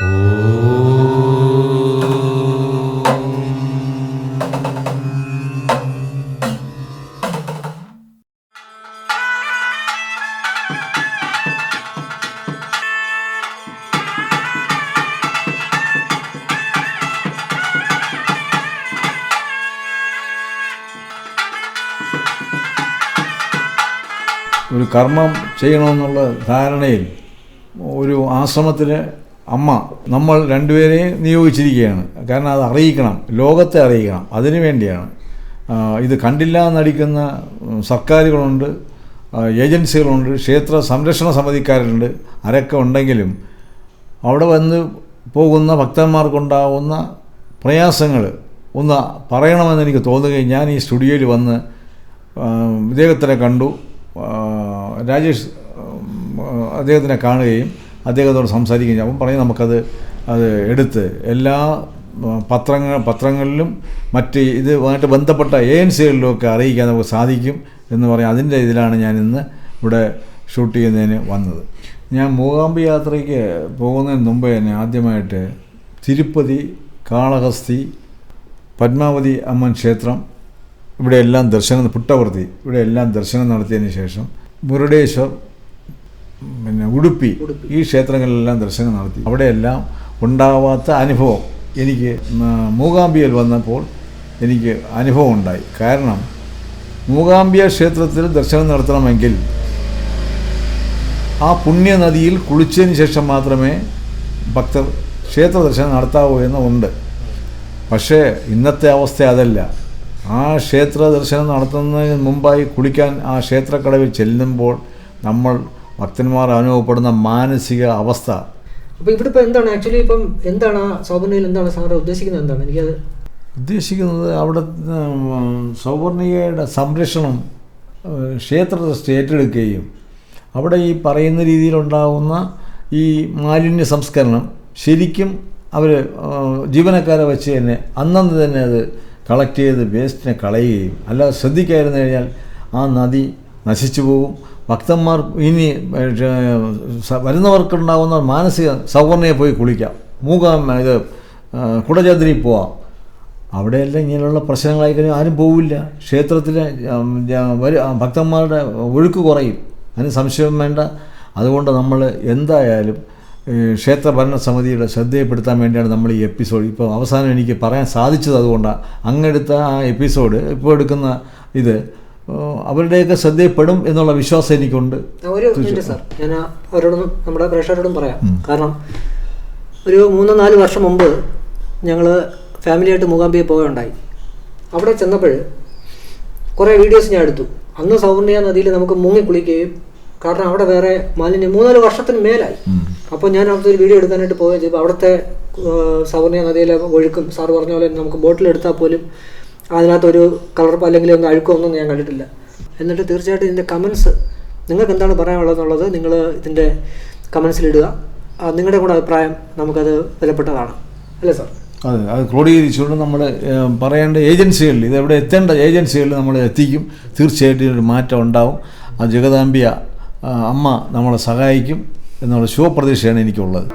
ഒരു കർമ്മം ചെയ്യണമെന്നുള്ള ധാരണയിൽ ഒരു ആശ്രമത്തിൽ അമ്മ നമ്മൾ രണ്ടുപേരെയും നിയോഗിച്ചിരിക്കുകയാണ്. കാരണം അത് അറിയിക്കണം ലോകത്തെ അറിയിക്കണം അതിനു വേണ്ടിയാണ്. ഇത് കണ്ടില്ല എന്നടിക്കുന്ന സർക്കാരുകളുണ്ട് ഏജൻസികളുണ്ട് ക്ഷേത്ര സംരക്ഷണ സമിതിക്കാരുണ്ട് ആരൊക്കെ ഉണ്ടെങ്കിലും അവിടെ വന്ന് പോകുന്ന ഭക്തന്മാർക്കുണ്ടാവുന്ന പ്രയാസങ്ങൾ ഒന്ന് പറയണമെന്ന് എനിക്ക് തോന്നുകയും ഞാൻ ഈ സ്റ്റുഡിയോയിൽ വന്ന് ഇദ്ദേഹത്തിനെ കണ്ടു. രാജേഷ് അദ്ദേഹത്തിനെ കാണുകയും അദ്ദേഹത്തോട് സംസാരിക്കുകയും. അപ്പം പറയും നമുക്കത് അത് എടുത്ത് എല്ലാ പത്രങ്ങൾ പത്രങ്ങളിലും മറ്റ് ഇതുമായിട്ട് ബന്ധപ്പെട്ട ഏജൻസികളിലുമൊക്കെ അറിയിക്കാൻ നമുക്ക് സാധിക്കും എന്ന് പറയാം അതിന്റെ ഇതിലാണ് ഞാൻ ഇന്ന് ഇവിടെ ഷൂട്ട് ചെയ്യുന്നതിന് വന്നത് ഞാൻ മൂകാംബി യാത്രയ്ക്ക് പോകുന്നതിന് മുമ്പേ തന്നെ ആദ്യമായിട്ട് തിരുപ്പതി കാളഹസ്തി പത്മാവതി അമ്മൻ ക്ഷേത്രം ഇവിടെയെല്ലാം ദർശനം പുട്ടവർത്തി ഇവിടെയെല്ലാം ദർശനം നടത്തിയതിന് ശേഷം മുരുടേശ്വർ പിന്നെ ഉടുപ്പി. ഈ ക്ഷേത്രങ്ങളിലെല്ലാം ദർശനം നടത്തി. അവിടെയെല്ലാം ഉണ്ടാവാത്ത അനുഭവം എനിക്ക് മൂകാംബിയയിൽ വന്നപ്പോൾ എനിക്ക് അനുഭവം ഉണ്ടായി കാരണം മൂകാംബിയ ക്ഷേത്രത്തിൽ ദർശനം നടത്തണമെങ്കിൽ ആ പുണ്യനദിയിൽ കുളിച്ചതിന് ശേഷം മാത്രമേ ഭക്തർ ക്ഷേത്ര ദർശനം നടത്താവൂ എന്ന് ഉണ്ട്. പക്ഷേ ഇന്നത്തെ അവസ്ഥ അതല്ല. ആ ക്ഷേത്ര ദർശനം നടത്തുന്നതിന് മുമ്പായി കുളിക്കാൻ ആ ക്ഷേത്രക്കടവിൽ ചെല്ലുമ്പോൾ നമ്മൾ ഭക്തന്മാർ അനുഭവപ്പെടുന്ന മാനസിക അവസ്ഥ. അപ്പോൾ ഇവിടെ ഇപ്പോൾ എന്താണ്? ആക്ച്വലി ഇപ്പം എന്താണ് ആ സൗപർണയിൽ എന്താണ് സാറ് ഉദ്ദേശിക്കുന്നത് എന്താണ്? എനിക്കത് ഉദ്ദേശിക്കുന്നത് അവിടെ സൗവർണികയുടെ സംരക്ഷണം ക്ഷേത്ര ട്രസ്റ്റ് ഏറ്റെടുക്കുകയും അവിടെ ഈ പറയുന്ന രീതിയിലുണ്ടാകുന്ന ഈ മാലിന്യ സംസ്കരണം ശരിക്കും അവർ ജീവനക്കാരെ വെച്ച് തന്നെ അന്നന്ന് തന്നെ അത് കളക്ട് ചെയ്ത് വേസ്റ്റിനെ കളയുകയും അല്ലാതെ ശ്രദ്ധിക്കാതിരുന്നു കഴിഞ്ഞാൽ ആ നദി നശിച്ചു പോകും. ഭക്തന്മാർ ഇനി വരുന്നവർക്കുണ്ടാകുന്ന മാനസിക സൗവർണയെ പോയി കുളിക്കാം. മൂകാം ഇത് കുടചാദ്രി പോവാം. അവിടെയെല്ലാം ഇങ്ങനെയുള്ള പ്രശ്നങ്ങളായി കഴിഞ്ഞാൽ ആരും പോവില്ല. ക്ഷേത്രത്തിലെ ഭക്തന്മാരുടെ ഒഴുക്ക് കുറയും. അതിന് സംശയം വേണ്ട. അതുകൊണ്ട് നമ്മൾ എന്തായാലും ക്ഷേത്ര ഭരണ സമിതിയുടെ ശ്രദ്ധയപ്പെടുത്താൻ വേണ്ടിയാണ് നമ്മൾ ഈ എപ്പിസോഡ് ഇപ്പോൾ അവസാനം എനിക്ക് പറയാൻ സാധിച്ചത്. അതുകൊണ്ടാണ് അങ്ങെടുത്ത ആ എപ്പിസോഡ് ഇപ്പോൾ എടുക്കുന്ന ഇത് അവരുടെയൊക്കെ ശ്രദ്ധയിൽപ്പെടും എന്നുള്ള വിശ്വാസം എനിക്കുണ്ട്. ഒരു മിനിറ്റ് സാർ. ഞാൻ ആ അവരോടും നമ്മുടെ പ്രേക്ഷകരോടും പറയാം. കാരണം ഒരു മൂന്നോ നാല് വർഷം മുമ്പ് ഞങ്ങൾ ഫാമിലിയായിട്ട് മൂകാംബിയെ പോവുകയുണ്ടായി. അവിടെ ചെന്നപ്പോൾ കുറേ വീഡിയോസ് ഞാൻ എടുത്തു. അന്ന് സൗവർണിയ നദിയിൽ നമുക്ക് മുങ്ങി കുളിക്കുകയും കാരണം അവിടെ വേറെ മാലിന്യം മൂന്നാൽ വർഷത്തിന് മേലായി. അപ്പോൾ ഞാൻ അവിടുത്തെ ഒരു വീഡിയോ എടുക്കാനായിട്ട് പോവുകയും ചെയ്തു. അവിടുത്തെ സൗവർണിയ നദിയിലെ ഒഴുക്കും സാർ പറഞ്ഞ പോലെ നമുക്ക് ബോട്ടിൽ എടുത്താൽ പോലും അതിനകത്തൊരു കളർ അല്ലെങ്കിൽ ഒന്ന് അഴുക്കോ ഒന്നും ഞാൻ കണ്ടിട്ടില്ല. എന്നിട്ട് തീർച്ചയായിട്ടും ഇതിന്റെ കമൻസ് നിങ്ങൾക്ക് എന്താണ് പറയാനുള്ളതെന്നുള്ളത് നിങ്ങൾ ഇതിന്റെ കമൻസിലിടുക നിങ്ങളുടെ കൂടെ അഭിപ്രായം നമുക്കത് വിലപ്പെട്ടതാണ്. അല്ലേ സാർ അതെ അത് ക്രോഡീകരിച്ചുകൊണ്ട് നമ്മൾ പറയേണ്ട ഏജൻസികളിൽ ഇത് എവിടെ എത്തേണ്ട ഏജൻസികളിൽ നമ്മൾ എത്തിക്കും. തീർച്ചയായിട്ടും ഒരു മാറ്റം ഉണ്ടാവും. ആ ജഗദാംബിയ അമ്മ നമ്മളെ സഹായിക്കും എന്നുള്ള ശുഭപ്രതീക്ഷയാണ് എനിക്കുള്ളത്.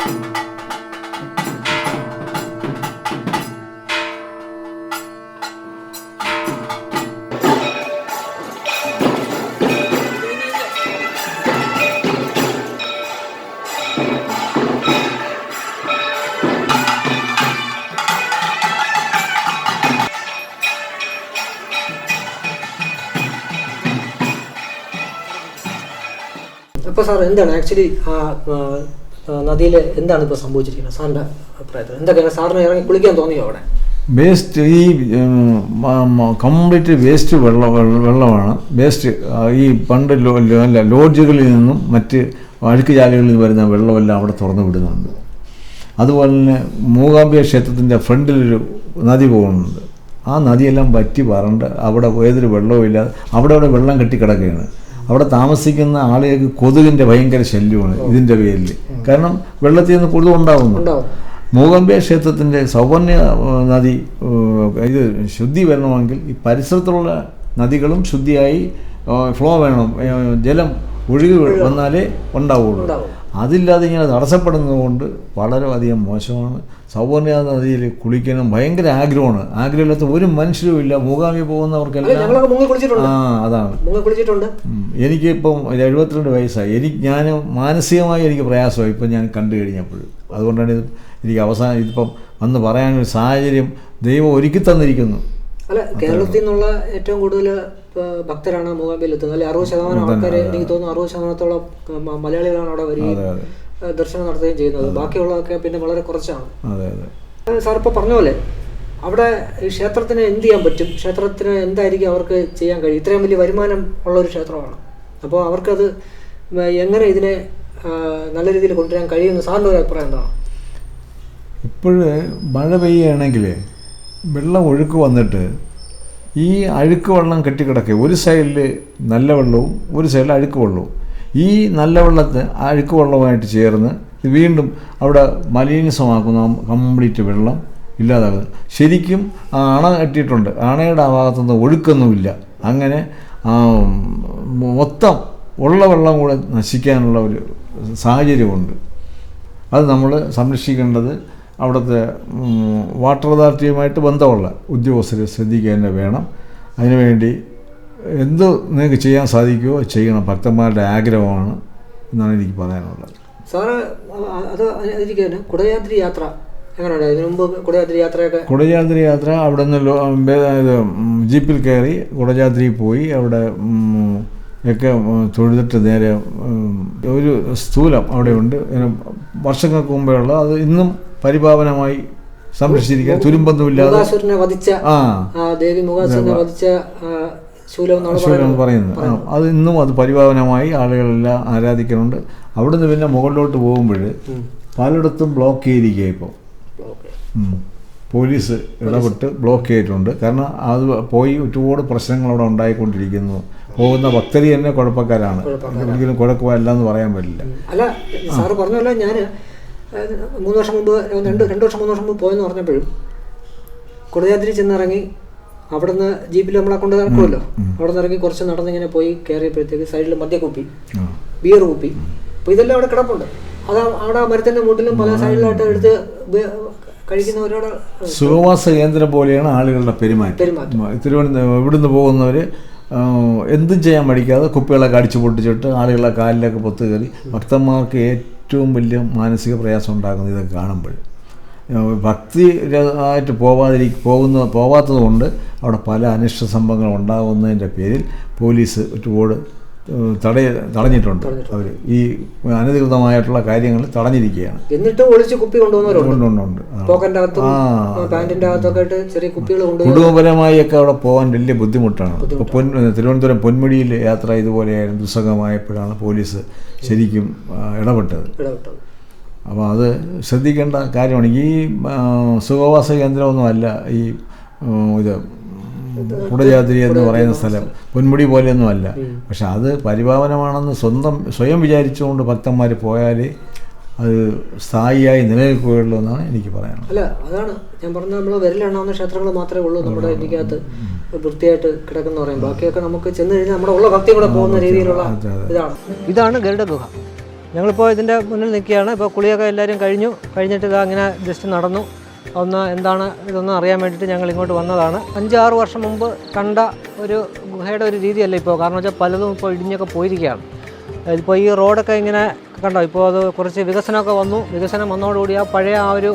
അപ്പോൾ സാർ എന്താണ് ആക്ച്വലി ആ നദിയിൽ എന്താണ് ഇപ്പോൾ സംഭവിച്ചിരിക്കുന്നത്? സാറിന്റെ അഭിപ്രായത്തിൽ എന്തൊക്കെയാണ്? സാറിന് ഇറങ്ങി കുളിക്കാൻ തോന്നിയോ അവിടെ? വേസ്റ്റ് ഈ കംപ്ലീറ്റ് വേസ്റ്റ് വെള്ളം വെള്ള- വെള്ളമാണ്. വേസ്റ്റ് ഈ പണ്ട് അല്ല ലോഡ്ജുകളിൽ നിന്നും മറ്റ് അഴുക്കുചാലുകളിൽ നിന്ന് വരുന്ന വെള്ളമെല്ലാം അവിടെ തുറന്നു വിടുന്നുണ്ട്. അതുപോലെ തന്നെ മൂകാംബിക ക്ഷേത്രത്തിന്റെ ഫ്രണ്ടിലൊരു നദി പോകുന്നുണ്ട്. ആ നദിയെല്ലാം വറ്റി വരണ്ട് അവിടെ ഏതൊരു വെള്ളവും ഇല്ലാതെ അവിടെ അവിടെ വെള്ളം കെട്ടിക്കിടക്കുകയാണ് അവിടെ താമസിക്കുന്ന ആളുകൾക്ക് കൊതുകിന്റെ ഭയങ്കര ശല്യമാണ് ഇതിന്റെ പേരിൽ കാരണം വെള്ളത്തിൽ നിന്ന് കൊതുക് ഉണ്ടാകുന്നു ഉണ്ടാവും. മൂകാംബിക ക്ഷേത്രത്തിന്റെ സൗവർണ്യ നദി ഇത് ശുദ്ധി വരണമെങ്കിൽ ഈ പരിസരത്തുള്ള നദികളും ശുദ്ധിയായി ഫ്ലോ വേണം. ജലം ഒഴുകി വന്നാലേ ഉണ്ടാവുള്ളൂ. അതില്ലാതെ ഇങ്ങനെ തടസ്സപ്പെടുന്നത് കൊണ്ട് വളരെ അധികം മോശമാണ്. സൗവർണ നദിയിൽ കുളിക്കണം ഭയങ്കര ആഗ്രഹമാണ്. ആഗ്രഹമില്ലാത്ത ഒരു മനുഷ്യരും ഇല്ല. മൂകാമി പോകുന്നവർക്കെല്ലാം ആ അതാണ്. എനിക്കിപ്പം ഒരു എഴുപത്തിരണ്ട് വയസ്സായി. എനിക്ക് ഞാൻ മാനസികമായി എനിക്ക് പ്രയാസമായി. ഇപ്പം ഞാൻ കണ്ടു കഴിഞ്ഞപ്പോൾ. അതുകൊണ്ടാണ് ഇത് എനിക്ക് അവസാനം ഇതിപ്പം വന്ന് പറയാനൊരു സാഹചര്യം ദൈവം ഒരുക്കി തന്നിരിക്കുന്നു. അല്ല കേരളത്തിൽ നിന്നുള്ള ഏറ്റവും കൂടുതൽ ഭക്തരാണ് മൂകാമ്പിയിൽ എത്തുന്നത് അല്ലെ അറുപത് ശതമാനം ആൾക്കാർ എനിക്ക് തോന്നുന്നു അറുപത് ശതമാനത്തോളം മലയാളികളാണ് അവിടെ വരികയും ഏഹ്, ദർശനം നടത്തുകയും ചെയ്യുന്നത്. ബാക്കിയുള്ളതൊക്കെ പിന്നെ വളരെ കുറച്ചാണ്. അതെ അതെ. സാർ ഇപ്പോൾ പറഞ്ഞ പോലെ അവിടെ ഈ ക്ഷേത്രത്തിന് എന്ത് ചെയ്യാൻ പറ്റും? ക്ഷേത്രത്തിന് എന്തായിരിക്കും അവർക്ക് ചെയ്യാൻ കഴിയും? ഇത്രയും വലിയ വരുമാനം ഉള്ള ഒരു ക്ഷേത്രമാണ്. അപ്പോൾ അവർക്കത് എങ്ങനെ ഇതിനെ നല്ല രീതിയിൽ കൊണ്ടുവരാൻ കഴിയുമെന്ന് സാറിന്റെ ഒരു അഭിപ്രായം എന്താണ്? ഇപ്പോഴ് മഴ പെയ്യുകയാണെങ്കിൽ വെള്ളം ഒഴുക്ക് വന്നിട്ട് ഈ അഴുക്ക് വെള്ളം കെട്ടിക്കിടക്കുക ഒരു സൈഡിൽ നല്ല വെള്ളവും ഒരു സൈഡിൽ അഴുക്ക് വെള്ളവും. ഈ നല്ല വെള്ളത്തെ അഴുക്ക് വെള്ളവുമായിട്ട് ചേർന്ന് വീണ്ടും അവിടെ മലിനീസമാക്കുന്ന കംപ്ലീറ്റ് വെള്ളം ഇല്ലാതാകുന്നത് ശരിക്കും അണ കെട്ടിയിട്ടുണ്ട്. അണയുടെ ആ ഭാഗത്തുനിന്ന് ഒഴുക്കൊന്നുമില്ല. അങ്ങനെ മൊത്തം ഉള്ള വെള്ളം കൂടെ നശിക്കാനുള്ള ഒരു സാഹചര്യമുണ്ട്. അത് നമ്മൾ സംരക്ഷിക്കേണ്ടത് അവിടുത്തെ വാട്ടർ അതോറിറ്റിയുമായിട്ട് ബന്ധമുള്ള ഉദ്യോഗസ്ഥർ ശ്രദ്ധിക്കുക തന്നെ വേണം. അതിനുവേണ്ടി എന്ത് നിങ്ങൾക്ക് ചെയ്യാൻ സാധിക്കുമോ ചെയ്യണം. ഭക്തന്മാരുടെ ആഗ്രഹമാണ് എന്നാണ് എനിക്ക് പറയാനുള്ളത്. സാറ് അത് ഇരിക്കുകയാണ് കുടയാത്രി യാത്ര എങ്ങനെയുണ്ട്? ഇതിനു മുമ്പ് യാത്രയൊക്കെ യാത്ര അവിടെ നിന്ന് ജീപ്പിൽ കയറി കുടജാത്രി പോയി. അവിടെ ഒക്കെ തൊഴുതിട്ട് നേരെ ഒരു സ്ഥൂലം അവിടെയുണ്ട്. വർഷങ്ങൾക്ക് മുമ്പേ ഉള്ള അത് ഇന്നും പരിപാവനമായി സംരക്ഷിച്ചിരിക്കാൻ തുരുമ്പൊന്നുമില്ലാതെ വധിച്ച ആ. ദേവി മുഖാസുരനെ വധിച്ച ആ, ശൂലം പറയുന്നത്. അത് ഇന്നും അത് പരിപാവനമായി ആളുകളെല്ലാം ആരാധിക്കുന്നുണ്ട്. അവിടുന്ന് പിന്നെ മുകളിലോട്ട് പോകുമ്പോൾ. പലയിടത്തും ബ്ലോക്ക് ചെയ്തിരിക്കുക ഇപ്പോൾ. പോലീസ് ഇടപെട്ട് ബ്ലോക്ക് ചെയ്തിട്ടുണ്ട്. കാരണം അത് പോയി ഒരുപാട് പ്രശ്നങ്ങൾ അവിടെ ഉണ്ടായിക്കൊണ്ടിരിക്കുന്നു. പോകുന്ന ഭക്തരി തന്നെ കുഴപ്പക്കാരാണ്. ഒരിക്കലും കുഴപ്പമില്ല എന്ന് പറയാൻ പറ്റില്ല. അല്ല സാറ് പറഞ്ഞല്ല ഞാൻ മൂന്ന് വർഷം മുമ്പ് രണ്ട് രണ്ട് വർഷം മൂന്ന് വർഷം മുമ്പ് പോയെന്ന് പറഞ്ഞപ്പോഴും കുടജാദ്രി ചെന്നിറങ്ങി അവിടുന്ന് ജീപ്പിൽ നമ്മളെ കൊണ്ട് നടക്കുമല്ലോ. അവിടെ നിന്ന് ഇറങ്ങി കുറച്ച് നടന്നിങ്ങനെ പോയി കയറിയപ്പോഴത്തേക്ക് സൈഡിൽ മദ്യക്കുപ്പി കുപ്പി ബിയർ കുപ്പി. അപ്പോൾ ഇതെല്ലാം അവിടെ കിടപ്പുണ്ട്. അത് അവിടെ ആ മുട്ടിലും പല സൈഡിലായിട്ട് എടുത്ത് കഴിക്കുന്നവരോട് സുഖവാസ കേന്ദ്രം പോലെയാണ് ആളുകളുടെ പെരുമാറ്റം. തിരുവനന്തപുരം ഇവിടുന്ന് പോകുന്നവർ എന്തും ചെയ്യാൻ മടിക്കാതെ കുപ്പികളൊക്കെ അടിച്ചു പൊട്ടിച്ചിട്ട് ആളുകളെ കാലിലൊക്കെ പൊത്ത് കയറി ഭക്തന്മാർക്ക് ഏറ്റവും വലിയ മാനസിക പ്രയാസം ഉണ്ടാക്കുന്നത് ഇതൊക്കെ കാണുമ്പോൾ ഭക്തി ആയിട്ട് പോവാതിരി പോകുന്ന പോവാത്തത് കൊണ്ട് അവിടെ പല അനിഷ്ട സംഭവങ്ങൾ ഉണ്ടാകുന്നതിന്റെ പേരിൽ പോലീസ് ഒരുപാട് തടയ തടഞ്ഞിട്ടുണ്ട്. അവർ ഈ അനധികൃതമായിട്ടുള്ള കാര്യങ്ങൾ തടഞ്ഞിരിക്കുകയാണ്. എന്നിട്ട് ഒളിച്ച് കുപ്പി കൊണ്ടുപോയി കുടുംബപരമായി ഒക്കെ അവിടെ പോകാൻ വലിയ ബുദ്ധിമുട്ടാണ്. ഇപ്പോൾ പൊൻ തിരുവനന്തപുരം പൊന്മുടിയിൽ യാത്ര ഇതുപോലെയായിരുന്നു ദുസ്സഹമായപ്പോഴാണ് പോലീസ് ശരിക്കും ഇടപെട്ടത്. അപ്പോൾ അത് ശ്രദ്ധിക്കേണ്ട കാര്യമാണ്. ഈ സുഖവാസ കേന്ദ്രമൊന്നുമല്ല ഈ ഇത് കുടജാതിരി എന്ന് പറയുന്ന സ്ഥലം. പൊന്മുടി പോലെയൊന്നും അല്ല. പക്ഷെ അത് പരിപാവനമാണെന്ന് സ്വന്തം സ്വയം വിചാരിച്ചുകൊണ്ട് ഭക്തന്മാർ പോയാൽ അത് സ്ഥായിയായി നിലനിൽക്കുകയുള്ളൂ എന്നാണ് എനിക്ക് പറയാനുള്ളത്. അല്ല അതാണ്. ഞാൻ പറഞ്ഞത് നമ്മൾ വിരലെണ്ണാവുന്ന ക്ഷേത്രങ്ങൾ മാത്രമേ ഉള്ളൂ നമ്മുടെ ഇന്ത്യക്കകത്ത്. വൃത്തിയായിട്ട് കിടക്കുന്ന പറയും ബാക്കിയൊക്കെ നമുക്ക് ചെന്ന് കഴിഞ്ഞാൽ നമ്മുടെ ഉള്ള ഭക്തി കൂടെ പോകുന്ന രീതിയിലുള്ള. ഇതാണ്. ഇതാണ് ഗരുഡ ഗുഹ. ഞങ്ങളിപ്പോൾ ഇതിന്റെ മുന്നിൽ നിൽക്കുകയാണ്. ഇപ്പോൾ കുളിയൊക്കെ എല്ലാവരും കഴിഞ്ഞു. കഴിഞ്ഞിട്ട് ഇതാ അങ്ങനെ ജസ്റ്റ് നടന്നു. ഒന്ന് എന്താണ് ഇതൊന്നും അറിയാൻ വേണ്ടിയിട്ട് ഞങ്ങൾ ഇങ്ങോട്ട് വന്നതാണ്. അഞ്ചാറ് വർഷം മുമ്പ് കണ്ട ഒരു ഗുഹയുടെ ഒരു രീതിയല്ല ഇപ്പോൾ. കാരണം വെച്ചാൽ പലതും ഇപ്പോൾ ഇടിഞ്ഞൊക്കെ പോയിരിക്കുകയാണ്. ഇപ്പോൾ ഈ റോഡൊക്കെ ഇങ്ങനെ കണ്ടോ? ഇപ്പോൾ അത് കുറച്ച് വികസനമൊക്കെ വന്നു. വികസനം വന്നതോടുകൂടി ആ പഴയ ആ ഒരു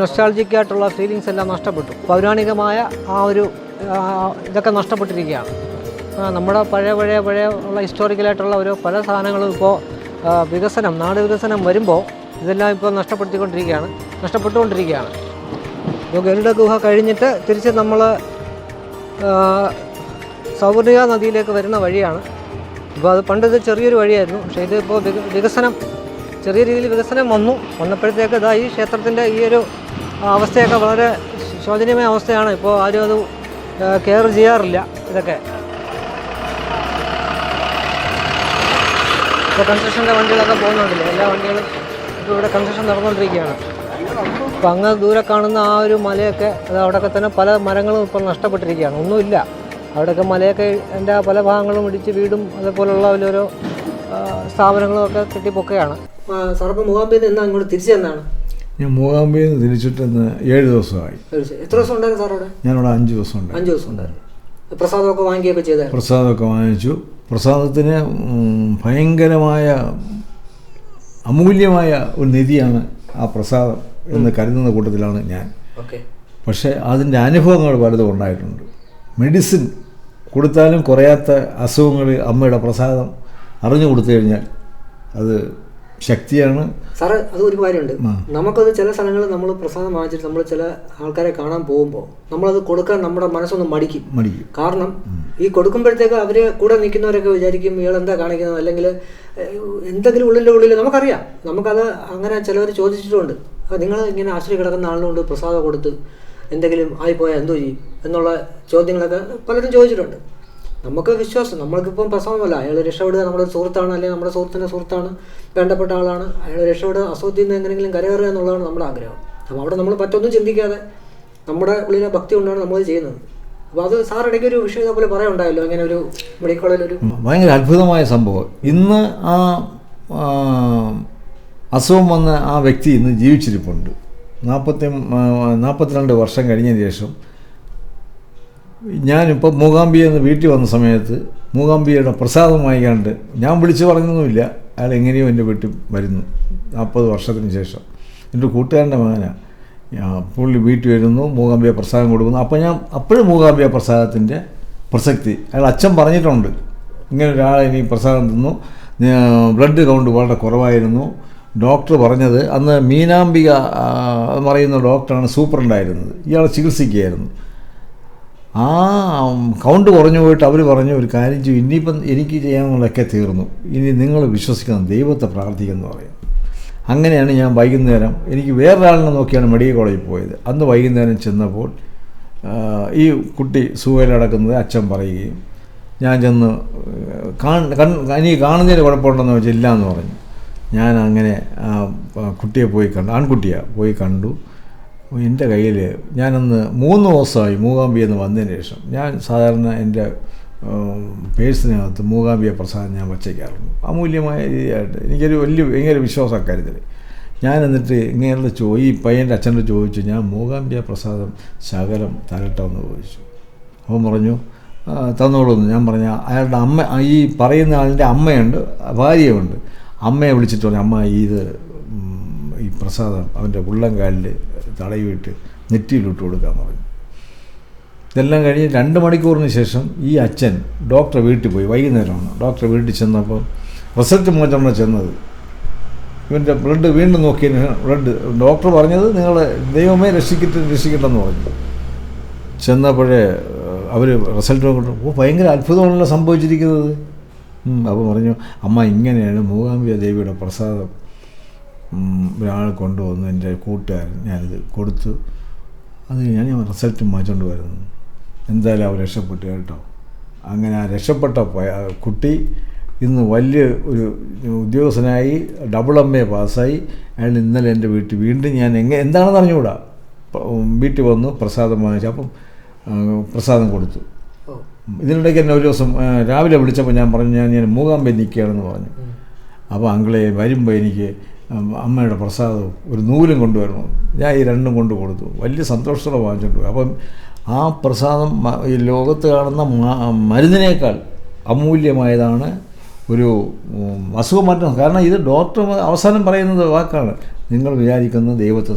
നൊസ്റ്റാൾജിക് ആയിട്ടുള്ള ഫീലിങ്സ് എല്ലാം നഷ്ടപ്പെട്ടു. പൗരാണികമായ ആ ഒരു ഇതൊക്കെ നഷ്ടപ്പെട്ടിരിക്കുകയാണ്. നമ്മുടെ പഴയ പഴയ പഴയ ഉള്ള ഹിസ്റ്റോറിക്കലായിട്ടുള്ള ഒരു പല സാധനങ്ങളും ഇപ്പോൾ വികസനം നാട് വികസനം വരുമ്പോൾ ഇതെല്ലാം ഇപ്പോൾ നഷ്ടപ്പെടുത്തിക്കൊണ്ടിരിക്കുകയാണ്. നഷ്ടപ്പെട്ടുകൊണ്ടിരിക്കുകയാണ്. ഇപ്പോൾ ഗരുഡ ഗുഹ കഴിഞ്ഞിട്ട് തിരിച്ച് നമ്മൾ സൗവർണിക നദിയിലേക്ക് വരുന്ന വഴിയാണ്. ഇപ്പോൾ അത് പണ്ട് ഇത് ചെറിയൊരു വഴിയായിരുന്നു. പക്ഷേ ഇത് ഇപ്പോൾ വികസനം ചെറിയ രീതിയിൽ വികസനം വന്നു. വന്നപ്പോഴത്തേക്ക് ഇതാ ഈ ക്ഷേത്രത്തിന്റെ ഈ ഒരു അവസ്ഥയൊക്കെ വളരെ ശോചനീയമായ അവസ്ഥയാണ്. ഇപ്പോൾ ആരും അത് കെയർ ചെയ്യാറില്ല. ഇതൊക്കെ. ഇപ്പോൾ കൺസ്ട്രക്ഷന്റെ വണ്ടികളൊക്കെ പോകുന്നുണ്ടല്ലോ? എല്ലാ വണ്ടികളും ഇപ്പോൾ ഇവിടെ കൺസ്ട്രക്ഷൻ നടന്നുകൊണ്ടിരിക്കുകയാണ്. അപ്പോൾ അങ്ങ് ദൂരെ കാണുന്ന ആ ഒരു മലയൊക്കെ അത് അവിടെയൊക്കെ തന്നെ പല മരങ്ങളും ഇപ്പോൾ നഷ്ടപ്പെട്ടിരിക്കുകയാണ്. ഒന്നുമില്ല. അവിടെയൊക്കെ മലയൊക്കെ എന്റെ പല ഭാഗങ്ങളും ഇടിച്ച് വീടും അതേപോലുള്ള ഓരോരോ ആ, സ്ഥാപനങ്ങളും ഒക്കെ കെട്ടിപ്പൊക്കെയാണ് സാറപ്പം മൂകാംബിയിൽ നിന്ന് അങ്ങോട്ട് തിരിച്ചു തന്നാണ് ഞാൻ മൂകാംബിയിൽ നിന്ന് തിരിച്ചിട്ടെന്ന് ഏഴ് ദിവസമായി. എത്ര ദിവസം ഉണ്ടായിരുന്നു സാർ അവിടെ? ഞാനിവിടെ അഞ്ച് ദിവസം ഉണ്ട് അഞ്ച് ദിവസം ഉണ്ടായിരുന്നു. പ്രസാദമൊക്കെ വാങ്ങിയൊക്കെ ചെയ്തായിരുന്നു? പ്രസാദമൊക്കെ വാങ്ങിച്ചു. പ്രസാദത്തിന് ഭയങ്കരമായ അമൂല്യമായ ഒരു നിധിയാണ് ആ പ്രസാദം എന്ന് കരുതുന്ന കൂട്ടത്തിലാണ് ഞാൻ. ഓക്കെ. പക്ഷേ അതിന്റെ അനുഭവങ്ങൾ പലതും ഉണ്ടായിട്ടുണ്ട്. മെഡിസിൻ കൊടുത്താലും കുറയാത്ത അസുഖങ്ങൾ അമ്മയുടെ പ്രസാദം അറിഞ്ഞു കൊടുത്തു കഴിഞ്ഞാൽ അത് ശക്തിയാണ്. സാറ് അത് ഒരു കാര്യമുണ്ട്. നമുക്കത് ചില സ്ഥലങ്ങളിൽ നമ്മൾ പ്രസാദം വാങ്ങിച്ചിട്ട് നമ്മൾ ചില ആൾക്കാരെ കാണാൻ പോകുമ്പോൾ നമ്മളത് കൊടുക്കാൻ നമ്മുടെ മനസ്സൊന്ന് മടിക്കും. മടിക്കും. കാരണം ഈ കൊടുക്കുമ്പോഴത്തേക്ക് അവർ കൂടെ നിൽക്കുന്നവരൊക്കെ വിചാരിക്കും ഇയാൾ എന്താ കാണിക്കുന്നത്? അല്ലെങ്കിൽ എന്തെങ്കിലും ഉള്ളിന്റെ ഉള്ളിൽ നമുക്കറിയാം. നമുക്കത് അങ്ങനെ ചിലവർ ചോദിച്ചിട്ടുണ്ട്. നിങ്ങൾ ഇങ്ങനെ ആശ്രയി കിടക്കുന്ന ആളിനോട് പ്രസാദം കൊടുത്ത് എന്തെങ്കിലും ആയിപ്പോയാൽ എന്തോ ചെയ്യും എന്നുള്ള ചോദ്യങ്ങളൊക്കെ പലരും ചോദിച്ചിട്ടുണ്ട്. നമുക്ക് വിശ്വാസം. നമ്മൾക്കിപ്പം പ്രസവമല്ല അയാൾ രക്ഷപ്പെടുക നമ്മുടെ സുഹൃത്താണ് അല്ലെങ്കിൽ നമ്മുടെ സുഹൃത്തിന്റെ സുഹൃത്താണ് വേണ്ടപ്പെട്ട ആളാണ്. അയാൾ രക്ഷപ്പെടുക അസുഖത്തിൽ നിന്ന് എങ്ങനെയെങ്കിലും കരകയറുക എന്നുള്ളതാണ് നമ്മുടെ ആഗ്രഹം. അപ്പോൾ അവിടെ നമ്മൾ മറ്റൊന്നും ചിന്തിക്കാതെ നമ്മുടെ ഉള്ളിലെ ഭക്തി കൊണ്ടാണ് നമ്മൾ ചെയ്യുന്നത്. അപ്പോൾ അത് സാർ ഇടയ്ക്ക് ഒരു വിഷയം പോലെ പറയുണ്ടായല്ലോ അങ്ങനെ ഒരു മെഡിക്കൽ ഒരു ഭയങ്കര അത്ഭുതമായ സംഭവം. ഇന്ന് ആ, അസുഖം വന്ന ആ വ്യക്തി ഇന്ന് ജീവിച്ചിരിപ്പുണ്ട്. നാൽപ്പത്തി നാൽപ്പത്തിരണ്ട് വർഷം കഴിഞ്ഞതിന് ശേഷം ഞാനിപ്പോൾ മൂകാംബിയ എന്ന് വീട്ടിൽ വന്ന സമയത്ത് മൂകാംബിയുടെ പ്രസാദം വാങ്ങിക്കാണ്ട് ഞാൻ വിളിച്ചു പറഞ്ഞൊന്നുമില്ല. അയാൾ എങ്ങനെയോ എന്റെ വീട്ടിൽ വരുന്നു. നാൽപ്പത് വർഷത്തിന് ശേഷം. എന്റെ കൂട്ടുകാരന്റെ മകനാണ് പുള്ളി വീട്ടിൽ വരുന്നു മൂകാംബിയ പ്രസാദം കൊടുക്കുന്നു. അപ്പോൾ ഞാൻ അപ്പോഴും മൂകാംബിയ പ്രസാദത്തിന്റെ പ്രസക്തി. അയാൾ അച്ഛൻ പറഞ്ഞിട്ടുണ്ട്. ഇങ്ങനെ ഒരാളെ ഇനി പ്രസാദം തിന്നു. ബ്ലഡ് കൗണ്ട് വളരെ കുറവായിരുന്നു. ഡോക്ടർ പറഞ്ഞത് അന്ന് മീനാംബിക എന്ന് പറയുന്ന ഡോക്ടറാണ് സൂപ്രണ്ടായിരുന്നത്. ഇയാളെ ചികിത്സിക്കുകയായിരുന്നു. ആ കൗണ്ട് കുറഞ്ഞു പോയിട്ട് അവർ പറഞ്ഞു ഒരു കാര്യം ചെയ്യും. ഇനിയിപ്പം എനിക്ക് ചെയ്യാനുള്ളതൊക്കെ തീർന്നു. ഇനി നിങ്ങൾ വിശ്വസിക്കണം ദൈവത്തെ പ്രാർത്ഥിക്കുമെന്ന് പറയും. അങ്ങനെയാണ് ഞാൻ വൈകുന്നേരം എനിക്ക് വേറൊരാളിനെ നോക്കിയാണ് മെഡിക്കൽ കോളേജിൽ പോയത്. അന്ന് വൈകുന്നേരം ചെന്നപ്പോൾ ഈ കുട്ടി സുഖയിലടക്കുന്നത് അച്ഛൻ പറയുകയും ഞാൻ ചെന്ന് എനിക്ക് കാണുന്നതിന് കുഴപ്പമുണ്ടെന്ന് വെച്ചാൽ ഇല്ല എന്ന് പറഞ്ഞു. ഞാൻ അങ്ങനെ കുട്ടിയെ പോയി കണ്ടു ആൺകുട്ടിയാണ് പോയി കണ്ടു. എന്റെ കയ്യിൽ ഞാനന്ന് മൂന്ന് ദിവസമായി മൂകാംബി എന്ന് വന്നതിന് ശേഷം ഞാൻ സാധാരണ എന്റെ പേഴ്സിനകത്ത് മൂകാംബിയ പ്രസാദം ഞാൻ വച്ചേക്കാറുണ്ട്. അമൂല്യമായ രീതിയായിട്ട് എനിക്കൊരു വലിയ ഭയങ്കര വിശ്വാസം അക്കാര്യത്തിൽ ഞാൻ എന്നിട്ട് ഇങ്ങനെയുള്ള ചോ ഈ പയ്യന്റെ അച്ഛന്റെ ചോദിച്ചു ഞാൻ മൂകാംബിയ പ്രസാദം ശകലം തരട്ടെന്ന് ചോദിച്ചു. അവൻ പറഞ്ഞു തന്നോളൂന്ന്. തന്നോളൂ ഞാൻ പറഞ്ഞു അയാളുടെ അമ്മ ഈ പറയുന്ന ആളിന്റെ അമ്മയുണ്ട് ഭാര്യയുണ്ട്. അമ്മയെ വിളിച്ചിട്ട് പറഞ്ഞു അമ്മ ഇത് ഈ പ്രസാദം അവന്റെ ഉള്ളംകാലിൽ തടവിട്ട് നെറ്റിയിലിട്ട് കൊടുക്കാൻ പറഞ്ഞു. ഇതെല്ലാം കഴിഞ്ഞ് രണ്ട് മണിക്കൂറിന് ശേഷം ഈ അച്ഛൻ ഡോക്ടറെ വീട്ടിൽ പോയി. വൈകുന്നേരമാണ്. ഡോക്ടറെ വീട്ടിൽ ചെന്നപ്പോൾ റിസൾട്ട് മോചനം ചെന്നത്. ഇവന്റെ ബ്ലഡ് വീണ്ടും നോക്കിയതിന് ബ്ലഡ് ഡോക്ടർ പറഞ്ഞത് നിങ്ങൾ ദൈവമേ രക്ഷിക്കട്ടെ രക്ഷിക്കട്ടെന്ന് പറഞ്ഞു. ചെന്നപ്പോഴേ അവർ റിസൾട്ട് നോക്കിയിട്ട് ഓ ഭയങ്കര അത്ഭുതമാണല്ലോ സംഭവിച്ചിരിക്കുന്നത്. അപ്പോൾ പറഞ്ഞു അമ്മ ഇങ്ങനെയാണ് മൂകാംബിക ദേവിയുടെ പ്രസാദം. ഒരാൾ കൊണ്ടുവന്ന് എന്റെ കൂട്ടുകാരൻ ഞാനിത് കൊടുത്തു അത് ഞാൻ ഞാൻ റിസൾട്ട് മാറ്റിക്കൊണ്ട് വരുന്നു. എന്തായാലും അവർ രക്ഷപ്പെട്ടു കേട്ടോ. അങ്ങനെ ആ രക്ഷപ്പെട്ട കുട്ടി ഇന്ന് വലിയ ഒരു ഉദ്യോഗസ്ഥനായി ഡബിൾ എം എ പാസ്സായി. അയാൾ ഇന്നലെ എന്റെ വീട്ടിൽ വീണ്ടും ഞാൻ എങ്ങനെ എന്താണെന്ന് അറിഞ്ഞുകൂടാ. വീട്ടിൽ വന്നു പ്രസാദം വാങ്ങിച്ചു. അപ്പം പ്രസാദം കൊടുത്തു. ഇതിനിടയ്ക്ക് എന്നെ ഒരു ദിവസം രാവിലെ വിളിച്ചപ്പോൾ ഞാൻ പറഞ്ഞു ഞാൻ ഞാൻ മൂകാമ്പേ നിൽക്കുകയാണെന്ന് പറഞ്ഞു. അപ്പോൾ അങ്കിളെ വരുമ്പോൾ എനിക്ക് അമ്മയുടെ പ്രസാദവും ഒരു നൂലും കൊണ്ടുവരണം ഞാൻ ഈ രണ്ടും കൊണ്ട് കൊടുത്തു. വലിയ സന്തോഷത്തോടെ വാങ്ങിച്ചുകൊണ്ട് പോയി. അപ്പം ആ പ്രസാദം ഈ ലോകത്ത് കാണുന്ന മരുന്നിനേക്കാൾ അമൂല്യമായതാണ് ഒരു അസുഖം മാറ്റം. കാരണം ഇത് ഡോക്ടർ അവസാനം പറയുന്നത് വാക്കാണ്. നിങ്ങൾ വിചാരിക്കുന്ന ദൈവത്തെ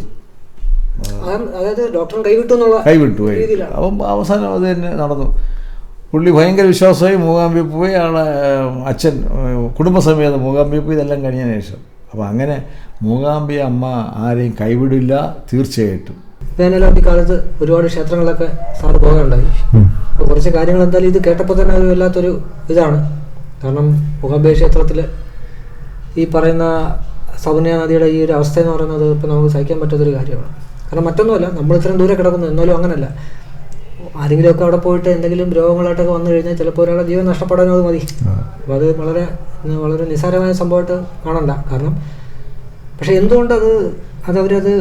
കൈവിട്ടു. അപ്പം അവസാനം അത് തന്നെ നടന്നു. പുള്ളി ഭയങ്കര വിശ്വാസമായി മൂകാംബി പോയി. ആളെ അച്ഛൻ കുടുംബസമേതം മൂകാംബി പോയി. ഇതെല്ലാം കഴിഞ്ഞതിന് ശേഷം. അപ്പോൾ അങ്ങനെ മൂകാംബി അമ്മ ആരെയും കൈവിടില്ല തീർച്ചയായിട്ടും. വേനലാവധി കാലത്ത് ഒരുപാട് ക്ഷേത്രങ്ങളൊക്കെ സാറ് പോകാനുണ്ടായി അപ്പോൾ കുറച്ച് കാര്യങ്ങൾ എന്തായാലും ഇത് കേട്ടപ്പോൾ തന്നെ ഒരു വല്ലാത്തൊരു ഇതാണ്. കാരണം മൂകാംബിക ക്ഷേത്രത്തിൽ ഈ പറയുന്ന സൗന്യ നദിയുടെ ഈ ഒരു അവസ്ഥ എന്ന് പറയുന്നത് ഇപ്പം നമുക്ക് സഹിക്കാൻ പറ്റാത്തൊരു കാര്യമാണ്. കാരണം മറ്റൊന്നുമല്ല നമ്മൾ ഇത്രയും ദൂരെ കിടക്കുന്നു എന്നാലും അങ്ങനല്ല. ആരെങ്കിലുമൊക്കെ അവിടെ പോയിട്ട് എന്തെങ്കിലും രോഗങ്ങളായിട്ടൊക്കെ വന്നു കഴിഞ്ഞാൽ ചിലപ്പോൾ ഒരാളെ ജീവൻ നഷ്ടപ്പെടാനും അത് മതി. അപ്പോൾ അത് വളരെ വളരെ നിസ്സാരമായ സംഭവമായിട്ട് കാണണ്ട. കാരണം പക്ഷേ എന്തുകൊണ്ട് അത് അത് അവരത്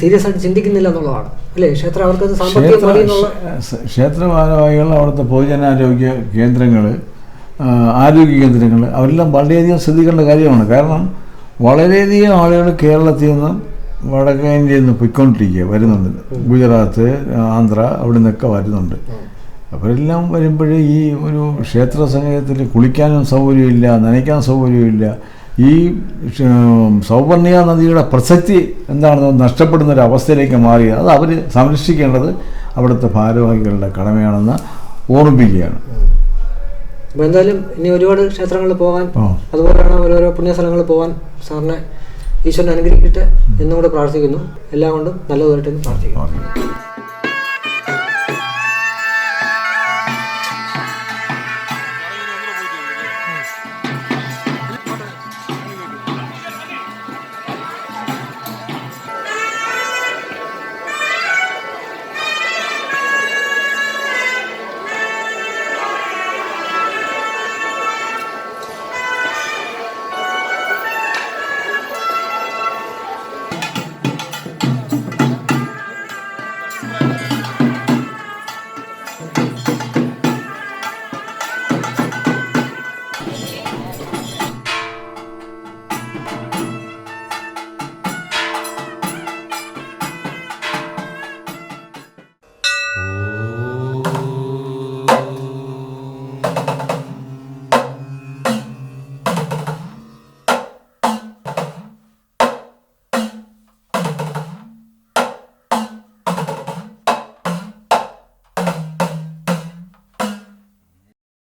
സീരിയസ് ആയിട്ട് ചിന്തിക്കുന്നില്ല എന്നുള്ളതാണ്. അല്ലേ? ക്ഷേത്രം അവർക്കത് ക്ഷേത്രഭാരവാഹികൾ എന്നുള്ള ക്ഷേത്ര ഭാരവാഹികൾ അവിടുത്തെ പൊതുജനാരോഗ്യ കേന്ദ്രങ്ങൾ ആരോഗ്യ കേന്ദ്രങ്ങൾ അവരെല്ലാം വളരെയധികം ശ്രദ്ധിക്കേണ്ട കാര്യമാണ്. കാരണം വളരെയധികം ആളുകൾ കേരളത്തിൽ നിന്നും വടക്കേ ഇന്ത്യയിൽ നിന്ന് പൊയ്ക്കൊണ്ടിരിക്കുക വരുന്നുണ്ട്. ഗുജറാത്ത് ആന്ധ്ര അവിടെ നിന്നൊക്കെ വരുന്നുണ്ട്. അവരെല്ലാം വരുമ്പോൾ ഈ ഒരു ക്ഷേത്ര സംഗീതത്തിൽ കുളിക്കാനും സൗകര്യമില്ല നനയ്ക്കാൻ സൗകര്യമില്ല. ഈ സൗവർണിക നദിയുടെ പ്രസക്തി എന്താണെന്ന് നഷ്ടപ്പെടുന്ന ഒരു അവസ്ഥയിലേക്ക് മാറി. അത് അവർ സംരക്ഷിക്കേണ്ടത് അവിടുത്തെ ഭാരവാഹികളുടെ കടമയാണെന്ന് ഓർമ്മിപ്പിക്കുകയാണ്. അപ്പോൾ എന്തായാലും ഇനി ഒരുപാട് ക്ഷേത്രങ്ങളിൽ പോകാൻ അതുപോലെ അതുപോലെയാണ് ഓരോരോ പുണ്യസ്ഥലങ്ങളിൽ പോകാൻ സാറിനെ ഈശ്വരൻ അനുഗ്രഹിക്കട്ടെ എന്നും കൂടെ പ്രാർത്ഥിക്കുന്നു. എല്ലാം കൊണ്ടും നല്ലതായിട്ട് പ്രാർത്ഥിക്കുന്നു.